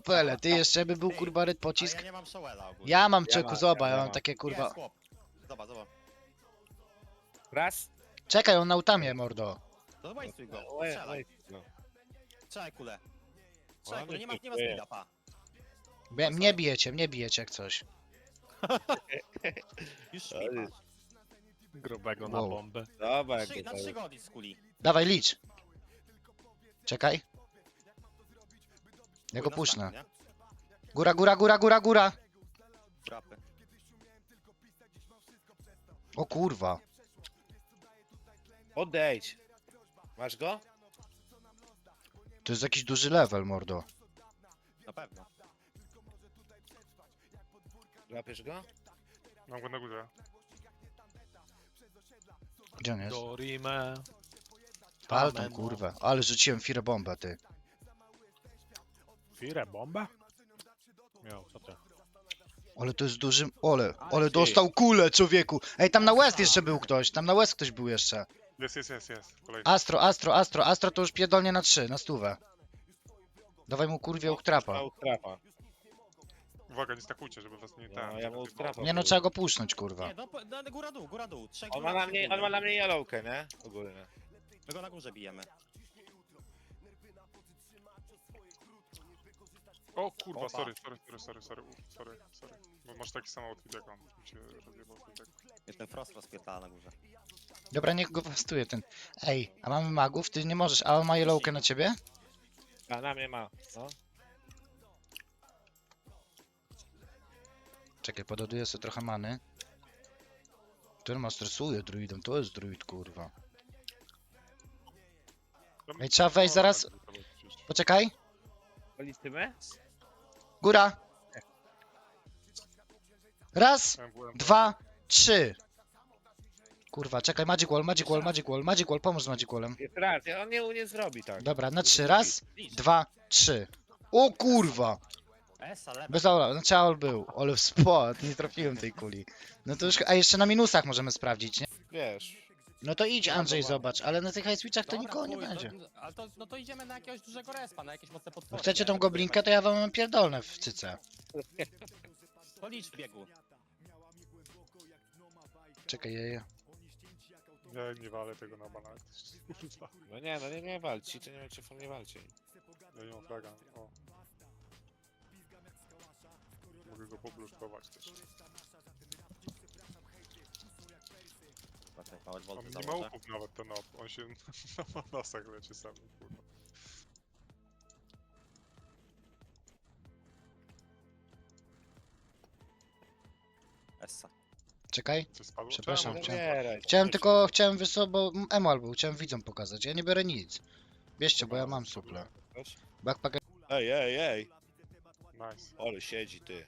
Kopele, ty jeszcze by był kurwa red A pocisk? ja nie mam Showela ogólnie. Ja mam Ja czeku, mam, zoba, ja ja mam mam. takie kurwa... Jest chłop. Zobacz, zobacz. Raz. Czekaj, on na utamie, mordo. To wejstuj go. Oj, Strzelaj. oj, no. Strzelaj kulę. Strzelaj Ładnie kulę, nie ma, nie ma speeda, pa. Mnie, mnie bijecie, mnie bijecie jak coś. Już śpi, Ale-. Grubego na Wow. bombę. Dobra, jak Trzy, na to trzy gody z kuli. Dawaj, licz. Czekaj. Ja go pusznę. Góra, góra, góra, góra, góra. Trapy. O kurwa. Odejdź. Masz go? To jest jakiś duży level, mordo. Na pewno. Łapiesz go? Mam go na górze. Gdzie on jest? Dorime. Pal tam, kurwa. Ale rzuciłem firę bombę, ty. Fire, bomba? Miał, co ty? Ale to jest duży... Ole, ty. dostał kulę, człowieku. Ej, tam na West jeszcze był ktoś. Tam na West ktoś był jeszcze. Jest, jest, jest, jest. Kolejny. Astro, Astro, Astro, Astro to już pierdolnie na trzy, na stówę. Dawaj mu kurwie u trapa. Mał trapa. Uwaga, nie stakujcie, żeby was nie No, ten. ja żeby mu nie no, trzeba go puszcząć, kurwa. Nie, no, po- no, góra dół, góra dół. Trzech On góra, ma na mnie, on ma na mnie yellowkę, nie? Ogólnie. My go na górze bijemy. O kurwa, Opa. sorry, sorry, sorry, sorry, sorry, u, sorry, sorry. Bo masz taki sam outfit jak on. Mi się rozjebał feedback. Jest ten frost rozpierdala na górze. Dobra, niech go wastuje ten. Ej, a mamy magów? Ty nie możesz, a on ma yellowkę na ciebie? A na mnie ma. No. Czekaj, pododuję sobie trochę many. Ten ma stresuje druidem, to jest druid, kurwa. Ej, trzeba wejść no, zaraz. tak. Poczekaj. Policzymy? Góra. Raz, dwa, trzy. Kurwa, czekaj, Magic Wall, Magic Wall, Magic Wall, Magic Wall, pomóż z Magic Wallem. Jest raz, on nie, nie zrobi tak. Dobra, na trzy. Raz, dwa, trzy. O kurwa! Esa, lewa. Bez aula, znaczy aul był, ale spot, nie trafiłem tej kuli. No to już, a jeszcze na minusach możemy sprawdzić, nie? Wiesz. No to idź Andrzej, zobacz, ale na tych high switchach to Dobra, nikogo nie chuj, będzie. To, ale to, no to idziemy na jakiegoś dużego respa, na jakieś mocne potwory. Chcecie nie? tą goblinkę, to ja wam pierdolnę w cyce. To licz w biegu. Czekaj, jeje. Ja nie walę tego na banach. Kurwa. No nie, no nie, nie walczy, to nie wiem, czy fon nie walczy. Ja nie mam fraga. O. Mogę go pobluszkować też. Zobaczę, małe On wolty nie ma założę. nawet ten op. On się na nosach leczy sam. Kurwa. Essa. Czekaj. Coś spadło? Przepraszam, Czemu? chciałem- Zabieraj. Chciałem tylko, chciałem co, bo emual był, chciałem widzom pokazać. Ja nie biorę nic. Bierzcie, bo ja mam suple. Backpack, Ej, ej, ej. Nice. Ale siedzi ty.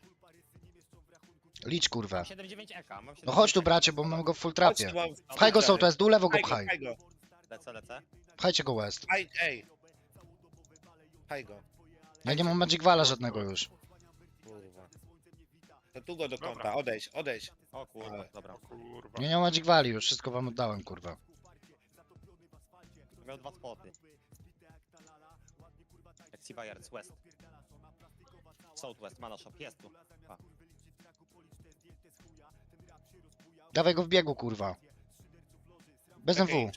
Licz kurwa. Mam 7-9 eka, mam 7-9 No chodź tu bracie, bo mam go w full trapie. Pchaj go są, to jest dół, lewo go Pchaj go. Lecę, lecę. Pchajcie go west. Pchaj, ej. Pchaj go. Ja nie mam Magic Walla żadnego już. Kurwa. To tu go do Dobra. kąta, odejdź, odejdź. O kurwa, Ale- dobra. O kurwa. Nie mam Magic Walli już, wszystko wam oddałem kurwa. Miał dwa spoty. Jak Seabayards, west. Southwest, mana shop, jest tu. A, Dawaj go w biegu kurwa. Bez MW.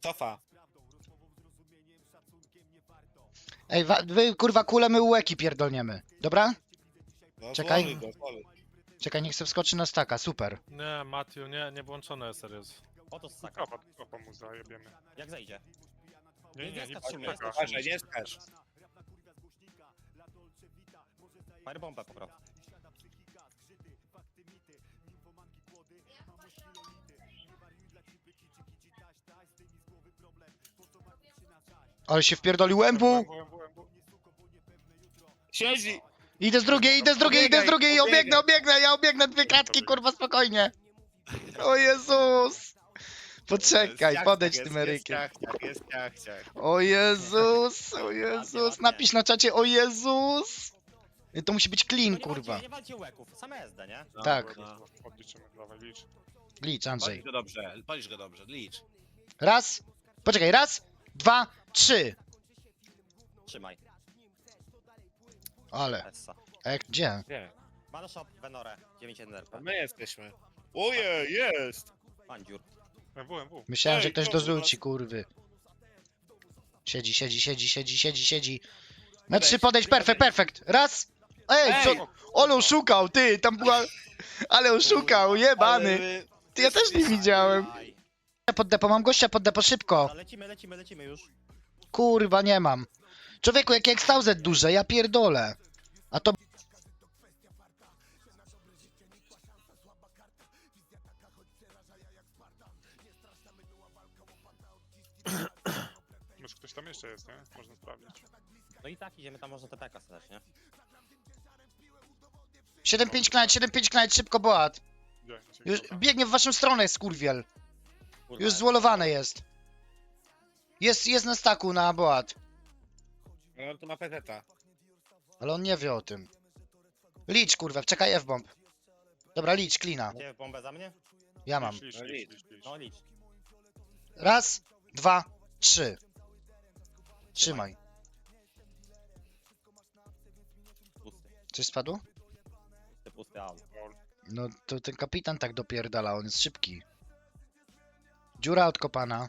Cofa. Ej, wa- wy kurwa kule my łeki pierdolniemy. Dobra? No, Czekaj. Go. Czekaj, niech se wskoczy na staka, super. Nie, Matiu, nie, nie włączone jest serio. oto ssaka. Kapa, kapa mu zajebiemy. Jak zejdzie? Nie, nie, nie, skacz. Uważaj, nie skacz. Firebombę po prostu. Ale się wpierdolił byłem. Siedzi! Idę z drugiej, idę z drugiej, idę z drugiej, obiegaj. obiegnę, obiegnę, ja obiegnę dwie kratki, kurwa, spokojnie. O Jezus! Poczekaj, podejdź tym Erykiem. Jest ciach, ciach. O Jezus, o Jezus, napisz na czacie o Jezus! To musi być clean, kurwa. nie walcie łeków, same SD, nie? No, Tak. Podliczymy, licz. Licz, Andrzej. Policz go dobrze, policz go dobrze, licz. Raz, poczekaj, raz, dwa, trzy. Trzymaj. Ale. Essa. E, gdzie? Nie. Mana shop, Venore, 9 A NRP. my jesteśmy. Ojej, jest! Mandziur. MW, MW. Myślałem, Ej, że ktoś was? kurwy. Siedzi, siedzi, siedzi, siedzi, siedzi, siedzi. Na Weź, trzy podejść, perfekt, perfekt. Raz. Ej, Ej, co? Ale oszukał, ty, tam była... Ale oszukał, jebany. Ale- Ty, ja też nie widziałem. Aj. Pod depo, mam gościa pod depo, szybko. Lecimy, lecimy, lecimy już. Kurwa, nie mam. Człowieku, jakie ekstauzet duże, ja pierdolę. A to... Może ktoś tam jeszcze jest, nie? Można sprawdzić. No i tak idziemy tam, można TPK stać, nie? 7-5 knight, 7-5 knight, szybko, Boat. Gdzie? Gdzie? Już biegnie w waszą stronę, skurwiel. Kurwa, Już zwolowane jest. Jest, jest na staku na Boat. No on tu ma peteta. Ale on nie wie o tym. Licz, kurwa, czekaj F-bomb. Dobra, licz, klina. Gdzie bombę za mnie? Ja mam. Licz, licz, No licz. No licz. Raz, dwa, trzy. Trzymaj. Pusty. Coś spadło? No to ten kapitan tak dopierdala, on jest szybki. Dziura odkopana.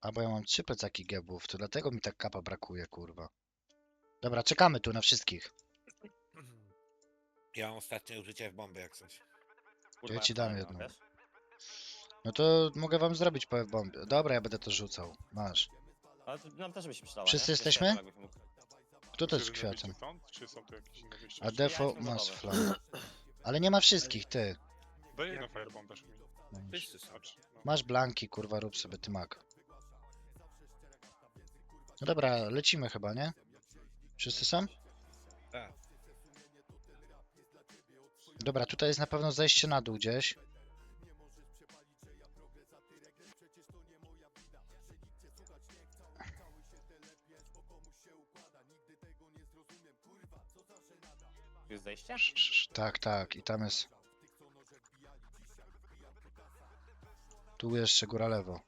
A bo ja mam trzy plecaki gebów, to dlatego mi tak kapa brakuje, kurwa. Dobra, czekamy tu na wszystkich. Ja mam ostatnie użycie w bomby jak coś. Kurwa, Ja ci dam jedną. No to mogę wam zrobić po bombie. Dobra, ja będę to rzucał. Masz. Ale to nam też by się przydało, Wszyscy nie? jesteśmy? Jeszcze jakbyś mógł. Kto to jest Chcesz kwiatem? stąd, Czy są tu jakieś inne wyjścia? A defo gotowy. flam. Ale nie ma wszystkich, ty. Daj jedną firebombę, żeby mi. Wszyscy są. Znaczy, no. Masz blanki, kurwa, rób sobie ty mak. No dobra, lecimy chyba, nie? Wszyscy są? Tak. Dobra, tutaj jest na pewno zejście na dół gdzieś. Tak, tak, i tam jest. Tu jeszcze góra lewo.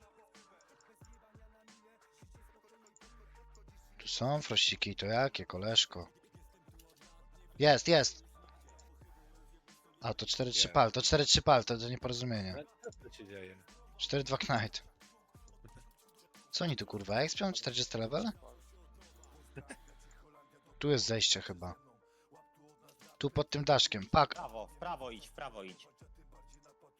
Tu są frościki, to jakie, koleżko? Jest, jest! A, to 4-3 Jest. pal, to 4-3 pal, to, to nieporozumienie. Co się dzieje? 4-2 knight. Co oni tu kurwa, expią 40 level? Tu jest zejście chyba. Tu pod tym daszkiem. W Pak. prawo, w prawo idź, w prawo idź.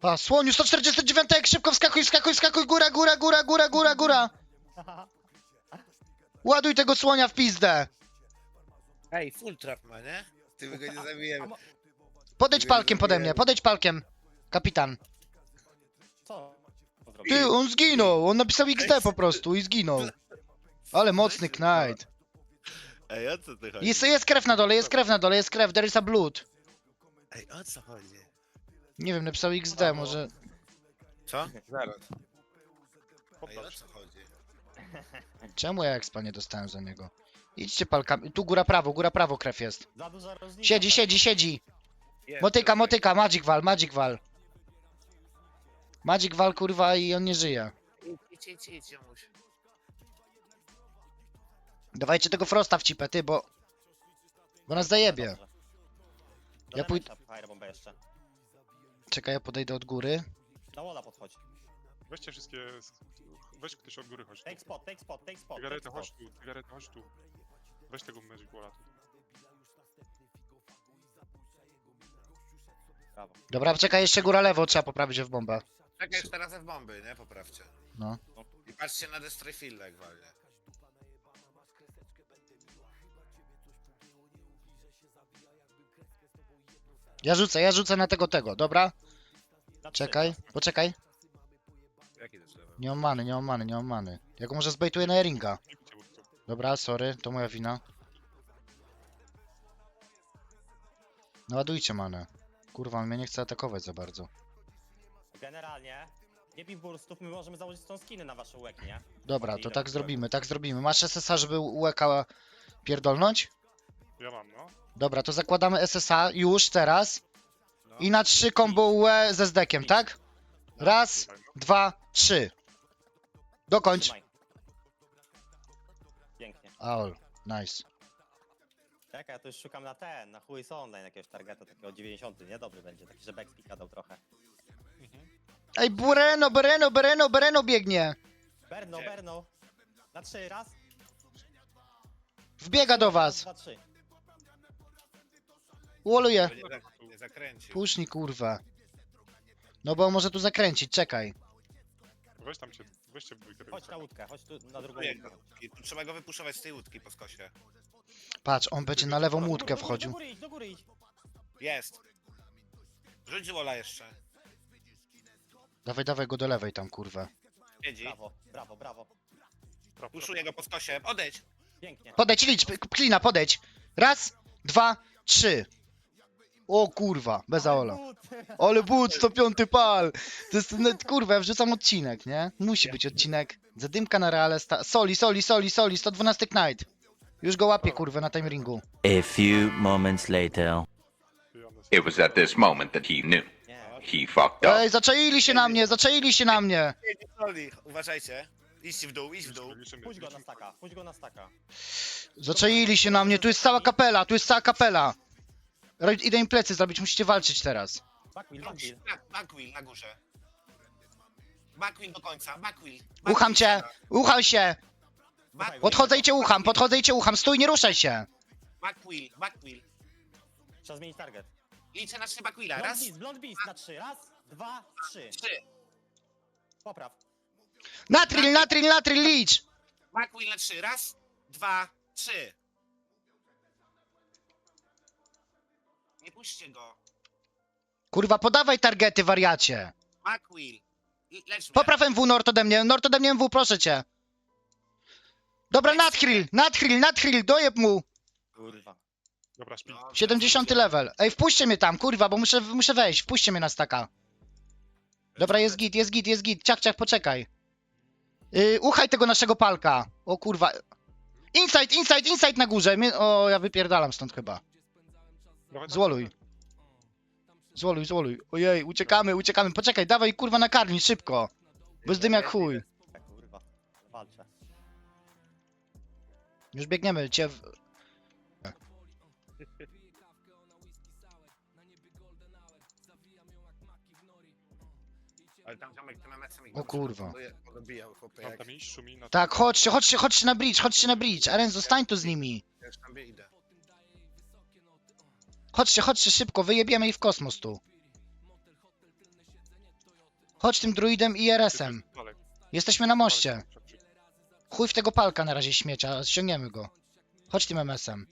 Pa, słoniu 149, jak szybko wskakuj, wskakuj, wskakuj, góra, góra, góra, góra, góra, góra. Ładuj tego słonia w pizdę. Ej, full trap ma, nie? Ty my go nie zabijemy. Podejdź palkiem pode mnie, podejdź palkiem. Kapitan. Co? Ty, on zginął, on napisał XD po prostu i zginął. Ale mocny knight. Ej, o co ty chodzi? Jest, jest krew na dole, jest krew na dole, jest krew, there is a blood. Ej, o co chodzi? Nie wiem, napisał XD, Brawo. może... Co? Zaraz. Ej, o co chodzi? Czemu ja expa nie dostałem za niego? Idźcie palkami, tu góra prawo, góra prawo krew jest. Za duża różnica. Siedzi, tak. siedzi, siedzi. Jest, Motyka, motyka, Magic Wall, Magic Wall. Magic Wall, kurwa, i on nie żyje. Idź, idź, idź, Jamuś. Dawajcie tego Frosta w cipę, ty, bo... Bo nas zajebie. Ja pój- Damage'a firebombę jeszcze. Czekaj, ja podejdę od góry. Na walla podchodź. Weźcie wszystkie... Weź ktoś od góry, chodź. Take spot, take spot, take spot. Take chodź spot. tu, cygaretę, chodź tu. Weź tego Magic Walla tu. Brawo. Dobra, czekaj, jeszcze góra lewo, trzeba poprawić w bombę. Czekaj, już teraz w bomby, nie? Poprawcie. No. I patrzcie na Destroy Field, jak walnie. Ja rzucę, ja rzucę na tego, tego, dobra? Czekaj, poczekaj. Jaki to? Nie mam many, nie mam many, nie mam many. Ja go może zbejtuję na Eringa. Dobra, sorry, to moja wina. Naładujcie manę. Kurwa, on mnie nie chce atakować za bardzo. Generalnie, nie bij burstów, my możemy założyć tą skiny na wasze łeki, nie? Dobra, to tak w zrobimy, tak zrobimy. Masz SSA, żeby UEK pierdolnąć? Ja mam, no. Dobra, to zakładamy SSA już teraz. No. I na trzy combo UE ze zdekiem, tak? Raz, Tutaj, no. dwa, trzy. Dokończ. Trzymaj. Aol, nice. Czekaj, ja tu już szukam na ten, na chuj online jakiegoś targeta takiego 90, nie? Dobry będzie, taki, że backspika dał trochę. Mhm. Ej, Bureno, Bereno, Bereno, Bereno biegnie. Berno, Gdzie? Berno. Na trzy, raz. Wbiega do was. Dwa, trzy. Woluje. Nie, zak nie zakręcił. Pusznij, kurwa. No bo może tu zakręcić, czekaj. Weź tam cię, weźcie w dwójkę tego Chodź na łódkę, chodź tu na drugą łódkę. go. I tu trzeba go wypuszować z tej łódki po skosie. Patrz, on będzie na lewą łódkę do wchodził. Do góry idź, do góry idź. Jest. Rzuć wola jeszcze. Dawaj, dawaj go do lewej tam, kurwa. Siedzi. Brawo, brawo, brawo. Traf, Puszuję go po skosie. Odejdź. Pięknie. Podejdź, licz, klina, podejdź. Raz, dwa, trzy. O kurwa, bez Aola. Ale but, 105 pal. To jest, no, kurwa, ja wrzucam odcinek, nie? Musi być odcinek. Zadymka na reale, sta- soli, soli, soli, soli, 112 Knight. Już go łapię, kurwa, na time ringu. A few moments later. It was at this moment that he knew he fucked up. Ej, zaczaili się na mnie, zaczaili się na mnie. Soli. Uważajcie. Idź w dół, idź w dół. Puść go na staka, puść go na staka. Zaczaili się na mnie, tu jest cała kapela, tu jest cała kapela. Idę im plecy zrobić, musicie walczyć teraz. Backwheel, backwheel. Back- Backwheel na górze. Backwheel do końca. Backwheel. Ucham cię, ucham się. Backwheel. Podchodzę i cię ucham, podchodzę i cię ucham. Stój, nie ruszaj się. Backwheel. Backwheel. Trzeba zmienić target. Liczę na trzy backwheela. Blond Raz, beast, blond beast na trzy. Raz, dwa, trzy. trzy. Popraw. Natril, natril, natril, licz. Backwheel na trzy. Raz, dwa, trzy. Nie puśćcie go. Kurwa, podawaj targety, wariacie. Lecz mnie. Popraw MW Nord ode mnie, Nord ode mnie MW, proszę cię. Dobra, Nathrill, Nathrill, Nathrill, dojeb mu. Kurwa. Dobra, śpi. No, 70 level. Ej, wpuśćcie mnie tam, kurwa, bo muszę, muszę wejść. Wpuśćcie mnie na staka. Dobra, jest git, jest git, jest git. Ciach, ciach, poczekaj. Yy, uchaj tego naszego palka. O kurwa. Inside, inside, inside na górze. Mnie... O, ja wypierdalam stąd chyba. Dawaj, Złoluj. Złoluj, złoluj. Ojej, uciekamy, uciekamy. Poczekaj, dawaj kurwa na karni, szybko. Bez dym jak chuj. Tak, kurwa. Walczę. Już biegniemy cię. W... Ale tam ziomek O kurwa. Dobijał chłopie. Mam Jak tam iść, szumi na Tak, chodźcie, chodźcie, chodźcie na bridge, chodźcie na bridge. Aren, zostań tu z nimi. ja już tam idę. Chodźcie, chodźcie szybko, wyjebiemy ich w kosmos tu. Chodź tym druidem i RS-em. Jesteśmy na moście. Chuj w tego palka na razie śmiecia, ściągniemy go. Chodź tym MS-em.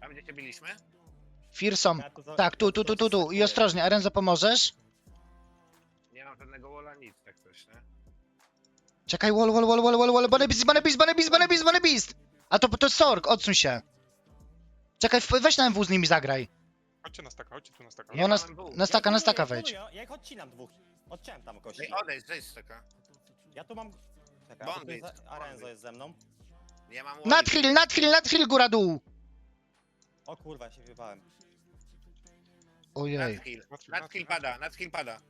Tam gdzie cię biliśmy? Ja za- Tak, tu, tu, tu, tu, tu. I ostrożnie, Arenzo pomożesz? Nie mam żadnego walla, nic tak coś, nie? Czekaj, wall, wall, wall, wall, wall, wall, Bunny Beast, Bunny Beast, Bunny Beast, Bunny Beast, Bunny Beast! A to, to jest Sorg, odsuń się. Czekaj, weź na MW z nimi zagraj. Chodźcie na staka, chodźcie tu na staka. No na, na staka, na Ja staka wejdź. planuję, Ja ich odcinam dwóch. Odciąłem tam kości. Ej, odejdź, zejdź taka. Ja tu mam... Czekaj, a tu jest... Arenzo jest ze mną. Nie mam woli. Nadhill, nadhill, nadhill, góra dół. O kurwa, ja się wybałem. Ojej. Nadhill, Nadhill pada, nadhill pada.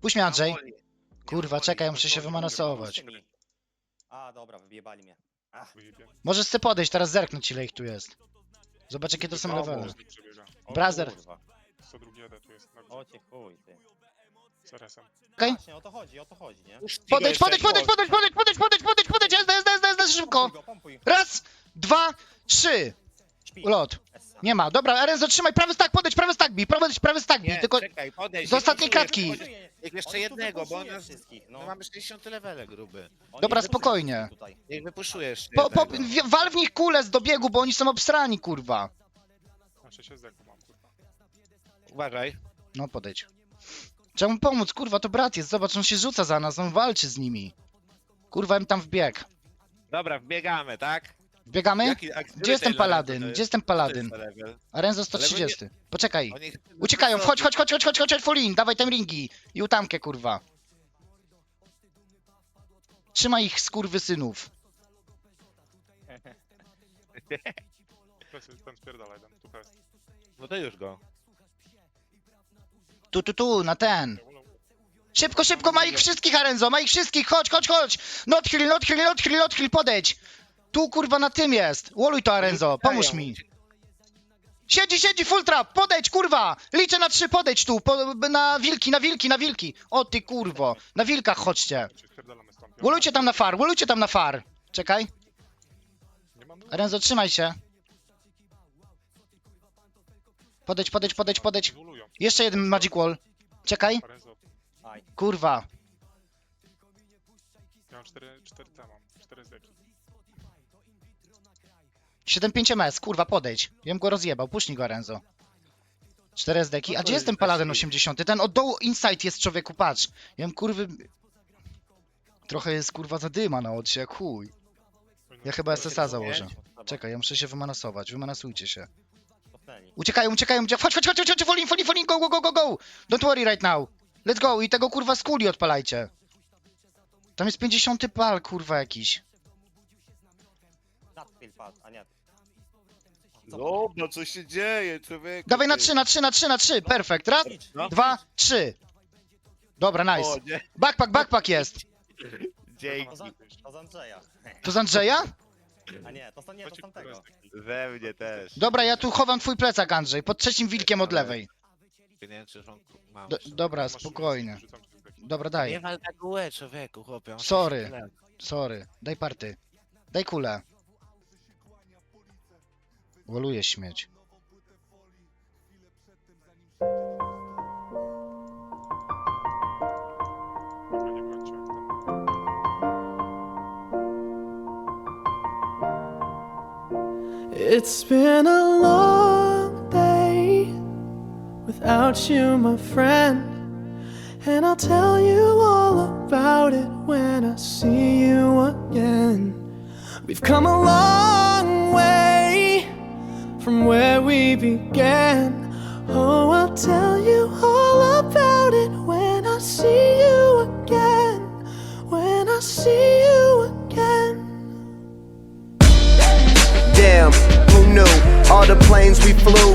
Puść mnie Andrzej. Kurwa, czekaj, muszę się mi. A, dobra, wyjebali mnie. Ach, Wyjebiemy. Możesz sobie podejść, teraz zerknąć ile ich tu jest. Zobacz jakie to są przebiega. o Brazer. kurwa. 102 ED tu jest na O górze. cię chuj, ty. Z RS-em. Okej. Właśnie, o to chodzi, o to chodzi, nie? Podejdź, podejdź, podejdź, podejdź, podejdź, podejdź, podejdź, podejdź, podejdź, jazda, jazda, jazda, jazda, szybko. Pompuj go, pompuj. Raz, dwa, trzy. Śpi. Ulot. Essa. Nie ma, dobra, Aren, zatrzymaj, prawy stack, podejdź, prawy stack bij, prawy, bij, Nie, tylko... czekaj, podejdź. z ostatniej nie kratki. puszujesz. Niech jeszcze tu jednego, bo wypuszuje on nas... wszystkich, no. My mamy 60 levele, gruby. On Dobra, spokojnie. tutaj. Niech wypuszujesz Po, po, jednego. wi- wal w nich kulę z dobiegu, bo oni są obsrani, kurwa. Na 6 SD mam, kurwa. Uważaj. No, podejdź. Trzeba mu pomóc, kurwa, to brat jest, zobacz, on się rzuca za nas, on walczy z nimi. Kurwa, im tam wbieg. Dobra, wbiegamy, tak? Biegamy? Jaki- a Gdzie jest ten level to paladyn? Gdzie jest ten to jest paladyn? level? Arenzo Ale my 130. Poczekaj. Oni- Uciekają, wchodź, chodź, chodź, chodź, chodź, chodź, chodź, full in, dawaj tam ringi. I utamkę, kurwa. Trzymaj ich, ten tu jest. No to już go. Tu, tu, tu, na ten. Szybko, szybko, ma ich wszystkich, Arenzo, ma ich wszystkich, chodź, chodź, chodź! Not heal, not heal, not heal, not heal, podejdź! Tu, kurwa, na tym jest! Woluj to, Arenzo, pomóż mi! Siedzi, siedzi, full trap, podejdź, kurwa! Liczę na trzy, podejdź tu, po, na wilki, na wilki, na wilki! O ty, kurwo, na wilkach chodźcie! Wolujcie tam na far, wolujcie tam na far! Czekaj? Arenzo, trzymaj się. Podejdź, podejdź, podejdź, podejdź. Jeszcze jeden Magic Wall. Czekaj, kurwa. ja mam 4, 4 T mam, 4 zdeki. 7-5 MS, kurwa, podejdź. Bym go rozjebał, puśnij go, Renzo. 4 SDki. A gdzie jest ten Paladin 80? Ten od dołu Insight jest, człowieku, patrz. Ja kurwy... Trochę jest, kurwa, zadyma na oczy, jak chuj. Ja chyba SSA założę. Czekaj, ja muszę się wymanasować, wymanasujcie się. Uciekają, uciekają, uciekają. Chodź, chodź, chodź, chodź, chodź, falling, falling, falling, go, go, go, go, go. Don't worry right now. Let's go. I tego, kurwa, z kuli odpalajcie. Tam jest 50 pal, kurwa, jakiś. Nadfill padł, a nie. Co? Dobra, co się dzieje, człowieku? Dawaj na ty? 3, na 3, na 3, na 3. Perfekt. Raz, No. dwa, trzy. Dobra, nice. O, nie, Backpack, backpack jest. dzięki. To, za, to z Andrzeja. To z Andrzeja? A nie, to, to nie, to z tamtego. Ze mnie też. Dobra, ja tu chowam twój plecak, Andrzej. Pod trzecim wilkiem od lewej. Nie wiem, czy on mam. Do, dobra, spokojnie. Dobra, daj. Nie wal łe, człowieku, chłopie. on Sorry. się Sorry. Daj party. Daj kulę. Bądźcie. It's been a long day without you, my friend. And I'll tell you all about it when I see you again. We've come a long way from where we began. Oh, I'll tell you all about it when I see you again. When I see you again. Damn, who knew? All the planes we flew,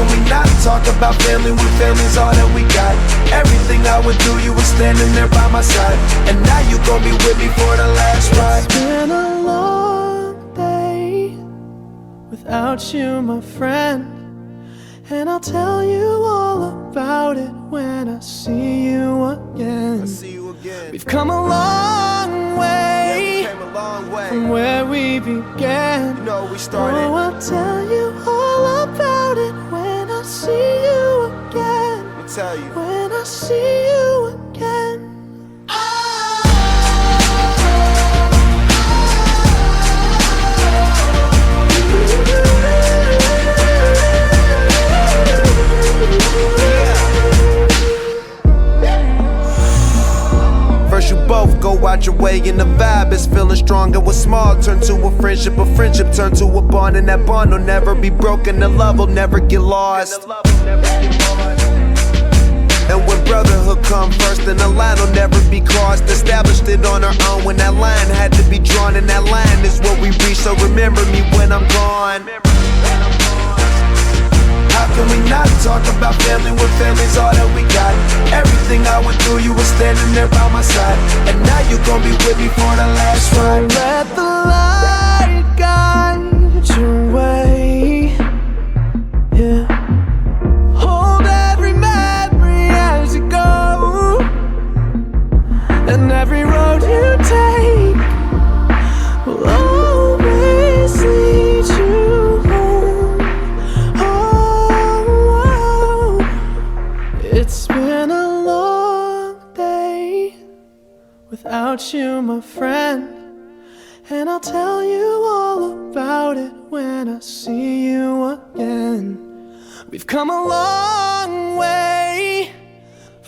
Can we not talk about family when family's all that we got? Everything I would do, you were standing there by my side. And now you gon' be with me for the last ride. It's been a long day without you, my friend. And I'll tell you all about it when I see you again. See you again. We've come a long Yeah, we way came a long way. from where we began. You know, we Oh, started. I'll tell you tell you. When I see you again. First, you both go out your way, and the vibe is feeling strong. And what's small turn to a friendship, a friendship turn to a bond, and that bond will never be broken. The love will never get lost. And when brotherhood come first, then the line will never be crossed. Established it on our own when that line had to be drawn, and that line is what we reach. So remember me when I'm gone. How can we not talk about family when family's all that we got? Everything I went through, you were standing there by my side. And now you gon' be with me for the last ride. Let the light guide your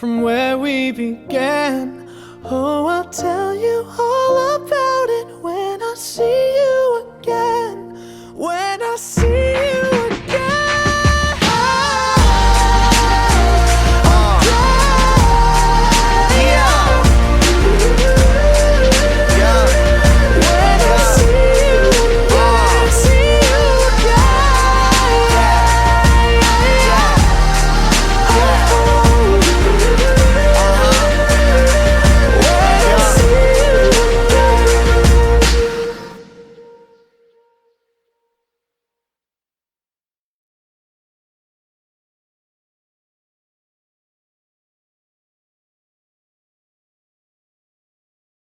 from where we began. Oh, I'll tell